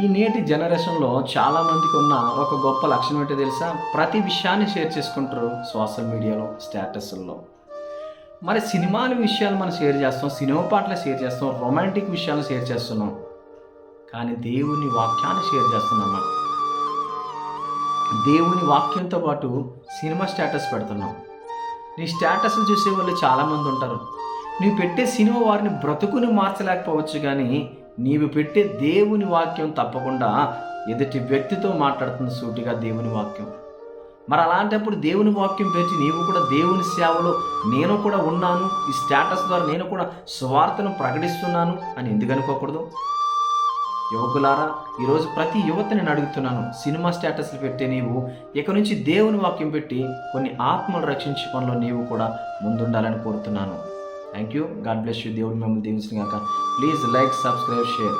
ఈ నేటి జనరేషన్లో చాలామందికి ఉన్న ఒక గొప్ప లక్షణం ఏంటో తెలుసా? ప్రతి విషయాన్ని షేర్ చేసుకుంటారు సోషల్ మీడియాలో స్టేటస్ల్లో. మరి సినిమాల విషయాలు మనం షేర్ చేస్తాం సినిమా పాటలు షేర్ చేస్తాం రొమాంటిక్ విషయాలు షేర్ చేస్తున్నాం. కానీ దేవుని వాక్యాన్ని షేర్ చేస్తున్నామా దేవుని వాక్యంతో పాటు సినిమా స్టేటస్ పెడుతున్నాం. నీ స్టేటస్ని చూసే వాళ్ళు చాలామంది ఉంటారు. నువ్వు పెట్టే సినిమా వారిని బ్రతుకుని మార్చలేకపోవచ్చు కానీ నీవు పెట్టే దేవుని వాక్యం తప్పకుండా ఎదుటి వ్యక్తితో మాట్లాడుతుంది సూటిగా దేవుని వాక్యం. మరి అలాంటప్పుడు దేవుని వాక్యం పెట్టి నీవు కూడా దేవుని సేవలో నేను కూడా ఉన్నాను ఈ స్టేటస్ ద్వారా నేను కూడా స్వార్థను ప్రకటిస్తున్నాను అని ఎందుకు అనుకోకూడదు? యువకులారా ఈరోజు ప్రతి యువతని నేను అడుగుతున్నాను సినిమా స్టేటస్లు పెట్టే నీవు ఇక నుంచి దేవుని వాక్యం పెట్టి కొన్ని ఆత్మలు రక్షించే పనిలో నీవు కూడా ముందుండాలని కోరుతున్నాను. Thank you God bless you దేవుడు మిమ్మల్ని దీవించిన కాక ప్లీజ్ లైక్ సబ్స్క్రైబ్ షేర్